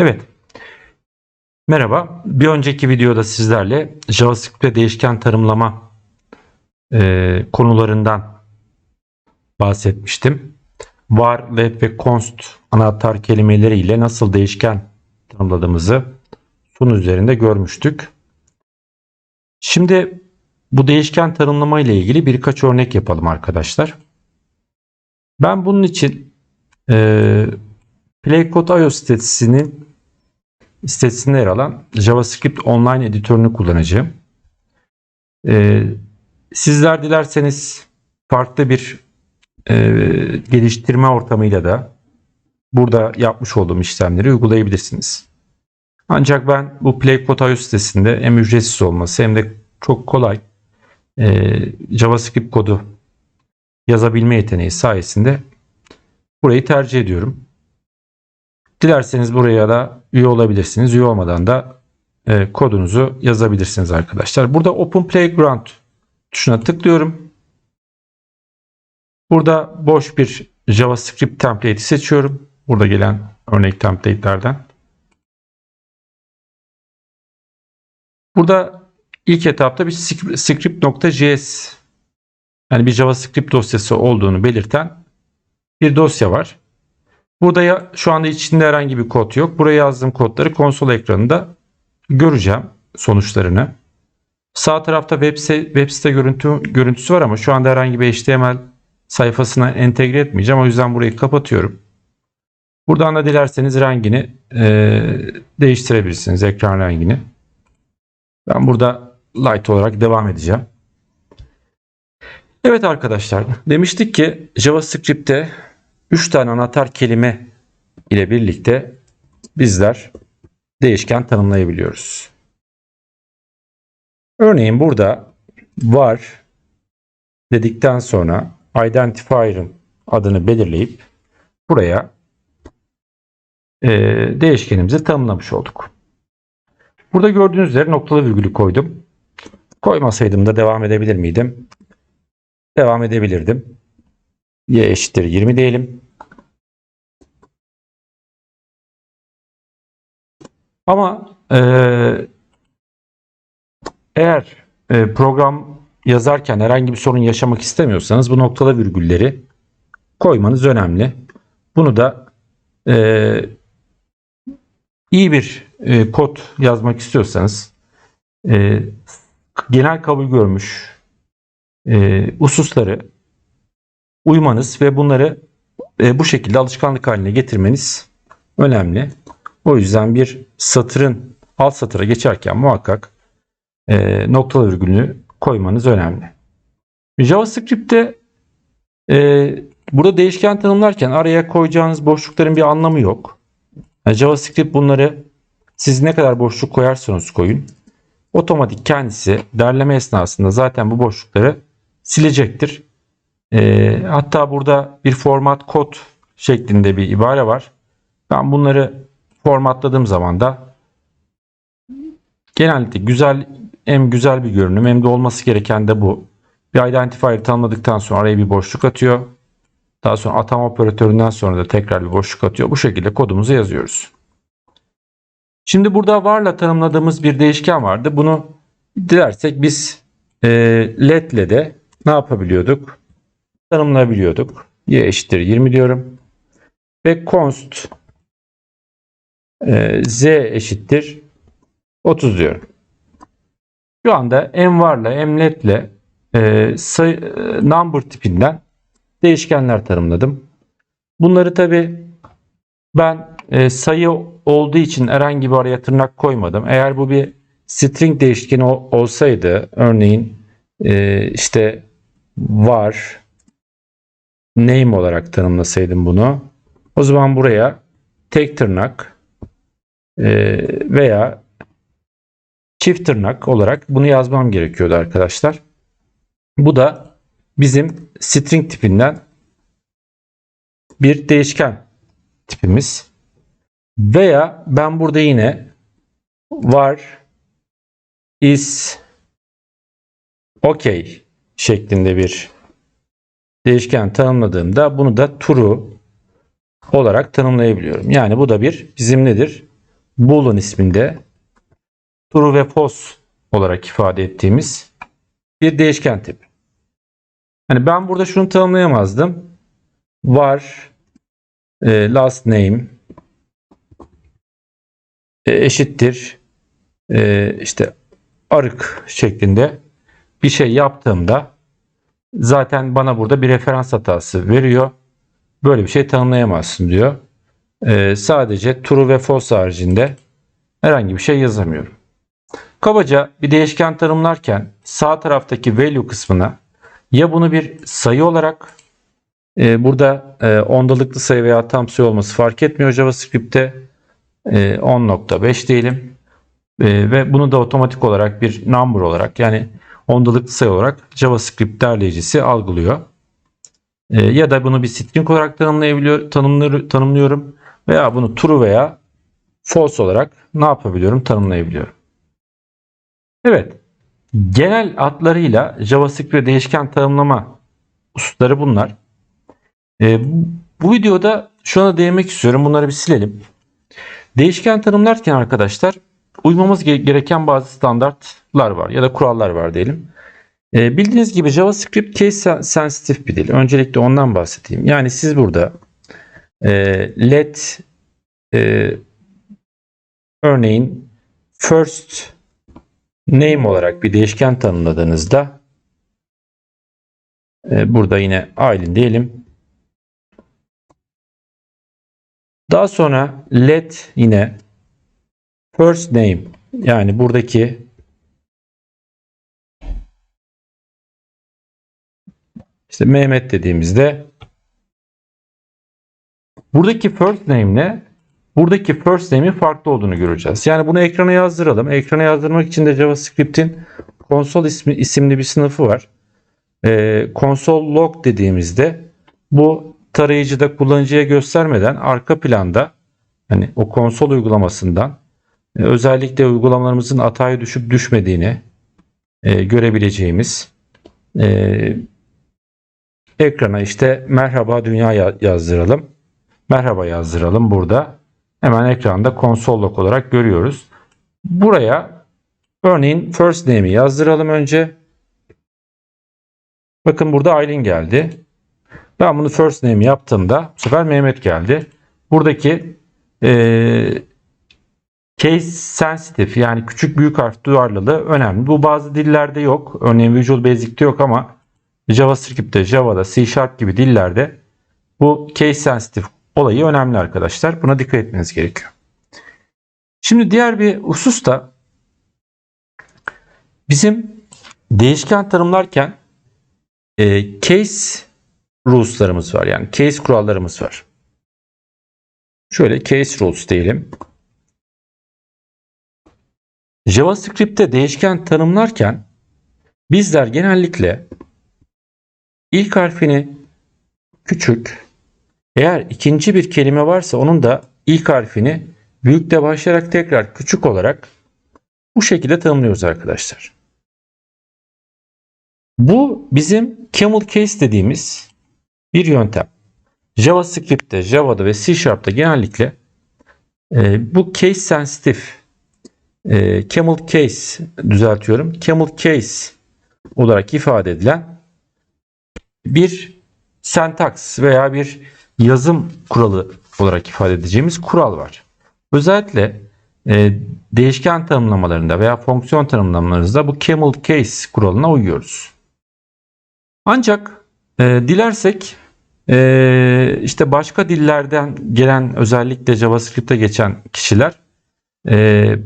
Evet. Merhaba. Bir önceki videoda sizlerle JavaScript ve değişken tanımlama e, konularından bahsetmiştim. Var, let ve const anahtar kelimeleriyle nasıl değişken tanımladığımızı sunum üzerinde görmüştük. Şimdi bu değişken tanımlama ile ilgili birkaç örnek yapalım arkadaşlar. Ben bunun için e, PlayCode.io sitesinin sitesinde yer alan JavaScript Online editörünü kullanacağım. Ee, sizler dilerseniz farklı bir e, geliştirme ortamıyla da burada yapmış olduğum işlemleri uygulayabilirsiniz. Ancak ben bu PlayCode.io sitesinde hem ücretsiz olması hem de çok kolay e, JavaScript kodu yazabilme yeteneği sayesinde burayı tercih ediyorum. Dilerseniz buraya da üye olabilirsiniz. Üye olmadan da e, kodunuzu yazabilirsiniz arkadaşlar. Burada Open Playground tuşuna tıklıyorum. Burada boş bir JavaScript template'i seçiyorum. Burada gelen örnek template'lerden. Burada ilk etapta bir script.js yani bir JavaScript dosyası olduğunu belirten bir dosya var. Burada ya, şu anda içinde herhangi bir kod yok. Buraya yazdığım kodları konsol ekranında göreceğim sonuçlarını. Sağ tarafta web site, web site görüntü, görüntüsü var ama şu anda herhangi bir HTML sayfasına entegre etmeyeceğim. O yüzden burayı kapatıyorum. Buradan da dilerseniz rengini e, değiştirebilirsiniz. Ekran rengini. Ben burada light olarak devam edeceğim. Evet arkadaşlar demiştik ki JavaScript'te 3 tane anahtar kelime ile birlikte bizler değişken tanımlayabiliyoruz. Örneğin burada var dedikten sonra identifier'ın adını belirleyip buraya e, değişkenimizi tanımlamış olduk. Burada gördüğünüz üzere noktalı virgülü koydum. Koymasaydım da devam edebilir miydim? Devam edebilirdim. Y eşittir 20 diyelim. Ama e, eğer e, program yazarken herhangi bir sorun yaşamak istemiyorsanız bu noktalı virgülleri koymanız önemli. Bunu da e, iyi bir e, kod yazmak istiyorsanız e, genel kabul görmüş e, hususları uymanız ve bunları e, bu şekilde alışkanlık haline getirmeniz önemli. O yüzden bir satırın alt satıra geçerken muhakkak e, noktalı virgülünü koymanız önemli. JavaScript'te e, burada değişken tanımlarken araya koyacağınız boşlukların bir anlamı yok. Yani JavaScript bunları siz ne kadar boşluk koyarsanız koyun otomatik kendisi derleme esnasında zaten bu boşlukları silecektir. E, hatta burada bir format kod şeklinde bir ibare var. Ben bunları formatladığım zaman da genellikle güzel hem güzel bir görünüm hem de olması gereken de bu. Bir identifier tanımladıktan sonra araya bir boşluk atıyor. Daha sonra atama operatöründen sonra da tekrar bir boşluk atıyor. Bu şekilde kodumuzu yazıyoruz. Şimdi burada varla tanımladığımız bir değişken vardı. Bunu dilersek biz e, let ile de ne yapabiliyorduk? Tanımlayabiliyorduk. Y eşittir 20 diyorum. Ve const e, z eşittir 30 diyorum. Şu anda hem varla hem letle e, sayı, e, number tipinden değişkenler tanımladım. Bunları tabi ben e, sayı olduğu için herhangi bir araya tırnak koymadım. Eğer bu bir string değişkeni olsaydı örneğin e, işte var name olarak tanımlasaydım bunu o zaman buraya tek tırnak veya çift tırnak olarak bunu yazmam gerekiyordu arkadaşlar. Bu da bizim string tipinden bir değişken tipimiz. Veya ben burada yine var is okay şeklinde bir değişken tanımladığımda bunu da true olarak tanımlayabiliyorum. Yani bu da bir bizim nedir? Boolean isminde true ve false olarak ifade ettiğimiz bir değişken tipi. Hani ben burada şunu tanımlayamazdım. Var e, last name e, eşittir e, işte arık şeklinde bir şey yaptığımda zaten bana burada bir referans hatası veriyor. Böyle bir şey tanımlayamazsın diyor. E, sadece true ve false haricinde herhangi bir şey yazamıyorum. Kabaca bir değişken tanımlarken sağ taraftaki value kısmına ya bunu bir sayı olarak e, burada e, ondalıklı sayı veya tam sayı olması fark etmiyor JavaScript'te e, 10.5 diyelim E, ve bunu da otomatik olarak bir number olarak yani ondalıklı sayı olarak JavaScript derleyicisi algılıyor. E, ya da bunu bir string olarak tanımlayabiliyor, tanımlıyor, tanımlıyorum veya bunu true veya false olarak ne yapabiliyorum tanımlayabiliyorum. Evet. Genel adlarıyla JavaScript ve değişken tanımlama hususları bunlar. Ee, bu, videoda şuna değinmek istiyorum. Bunları bir silelim. Değişken tanımlarken arkadaşlar uymamız ge- gereken bazı standartlar var ya da kurallar var diyelim. Ee, bildiğiniz gibi JavaScript case sensitive bir dil. Öncelikle ondan bahsedeyim. Yani siz burada e, let e, örneğin first name olarak bir değişken tanımladığınızda e, burada yine Aylin diyelim. Daha sonra let yine first name yani buradaki işte Mehmet dediğimizde buradaki first name ile buradaki first name'in farklı olduğunu göreceğiz. Yani bunu ekrana yazdıralım. Ekrana yazdırmak için de JavaScript'in konsol ismi, isimli bir sınıfı var. Ee, console log dediğimizde bu tarayıcıda kullanıcıya göstermeden arka planda hani o konsol uygulamasından e, özellikle uygulamalarımızın hataya düşüp düşmediğini e, görebileceğimiz e, ekrana işte merhaba dünya ya- yazdıralım. Merhaba yazdıralım burada. Hemen ekranda konsol log olarak görüyoruz. Buraya örneğin first name'i yazdıralım önce. Bakın burada Aylin geldi. Ben bunu first name yaptığımda bu sefer Mehmet geldi. Buradaki eee, case sensitive yani küçük büyük harf duyarlılığı önemli. Bu bazı dillerde yok. Örneğin Visual Basic'te yok ama JavaScript'te, Java'da, C Sharp gibi dillerde bu case sensitive olayı önemli arkadaşlar. Buna dikkat etmeniz gerekiyor. Şimdi diğer bir husus da bizim değişken tanımlarken e, case rules'larımız var. Yani case kurallarımız var. Şöyle case rules diyelim. JavaScript'te değişken tanımlarken bizler genellikle ilk harfini küçük, eğer ikinci bir kelime varsa onun da ilk harfini büyükle başlayarak tekrar küçük olarak bu şekilde tanımlıyoruz arkadaşlar. Bu bizim camel case dediğimiz bir yöntem. JavaScript'te, Java'da ve C Sharp'ta genellikle e, bu case sensitive e, camel case düzeltiyorum. Camel case olarak ifade edilen bir sentaks veya bir yazım kuralı olarak ifade edeceğimiz kural var. Özellikle e, değişken tanımlamalarında veya fonksiyon tanımlamalarında bu camel case kuralına uyuyoruz. Ancak e, dilersek e, işte başka dillerden gelen özellikle JavaScript'e geçen kişiler e,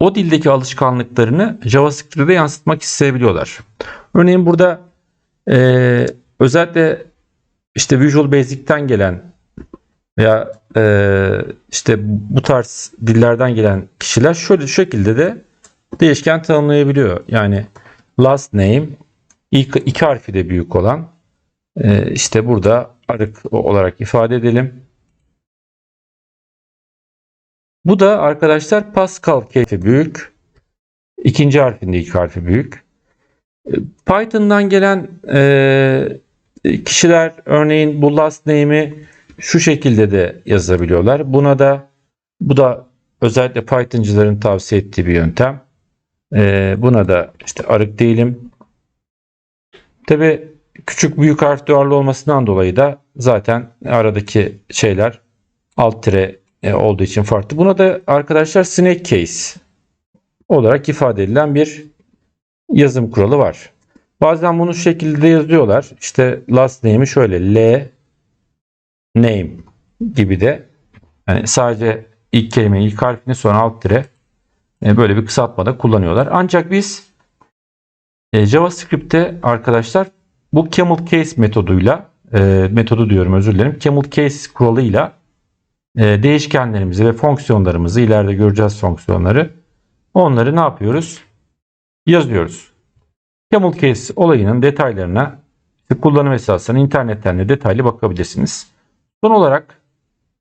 o dildeki alışkanlıklarını JavaScript'e yansıtmak isteyebiliyorlar. Örneğin burada e, özellikle işte Visual Basic'ten gelen veya e, işte bu tarz dillerden gelen kişiler şöyle şekilde de değişken tanımlayabiliyor. Yani last name ilk iki harfi de büyük olan e, işte burada arık olarak ifade edelim. Bu da arkadaşlar Pascal keyfi büyük. İkinci harfinde ilk harfi büyük. E, Python'dan gelen e, kişiler örneğin bu last name'i şu şekilde de yazabiliyorlar. Buna da bu da özellikle Python'cıların tavsiye ettiği bir yöntem. Ee, buna da işte arık değilim. Tabi küçük büyük harf duvarlı olmasından dolayı da zaten aradaki şeyler alt tire e, olduğu için farklı. Buna da arkadaşlar snake case olarak ifade edilen bir yazım kuralı var. Bazen bunu şu şekilde yazıyorlar. İşte last name'i şöyle L name gibi de yani sadece ilk kelimenin ilk harfini sonra alt tire e, böyle bir kısaltmada kullanıyorlar. Ancak biz e, JavaScript'te arkadaşlar bu camel case metoduyla e, metodu diyorum özür dilerim. Camel case kuralıyla e, değişkenlerimizi ve fonksiyonlarımızı ileride göreceğiz fonksiyonları. Onları ne yapıyoruz? Yazıyoruz. Camel case olayının detaylarına kullanım esaslarına internetten de detaylı bakabilirsiniz. Son olarak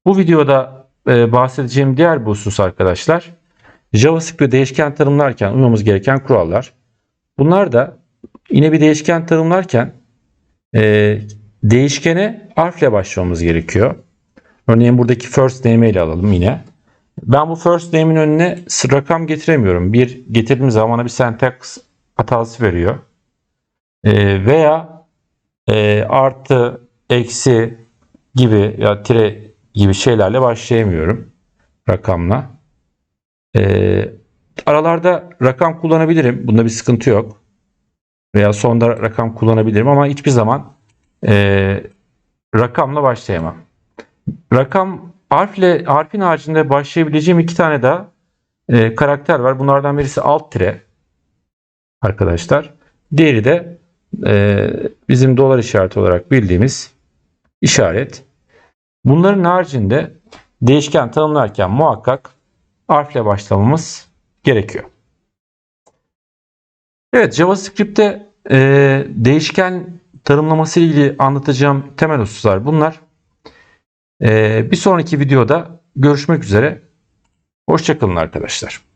bu videoda e, bahsedeceğim diğer bir husus arkadaşlar JavaScript'te değişken tanımlarken uymamız gereken kurallar. Bunlar da yine bir değişken tanımlarken e, değişkene harfle başlamamız gerekiyor. Örneğin buradaki first name ile alalım yine. Ben bu first name'in önüne rakam getiremiyorum. Bir getirdiğim zaman bir syntax hatası veriyor. E, veya e, artı, eksi gibi ya tire gibi şeylerle başlayamıyorum rakamla. E, aralarda rakam kullanabilirim. Bunda bir sıkıntı yok. Veya sonda rakam kullanabilirim ama hiçbir zaman e, rakamla başlayamam. Rakam harfle harfin haricinde başlayabileceğim iki tane daha e, karakter var. Bunlardan birisi alt tire arkadaşlar. Diğeri de e, bizim dolar işareti olarak bildiğimiz işaret. Bunların haricinde değişken tanımlarken muhakkak harfle başlamamız gerekiyor. Evet JavaScript'te e, değişken tanımlaması ile ilgili anlatacağım temel hususlar bunlar. E, bir sonraki videoda görüşmek üzere. Hoşçakalın arkadaşlar.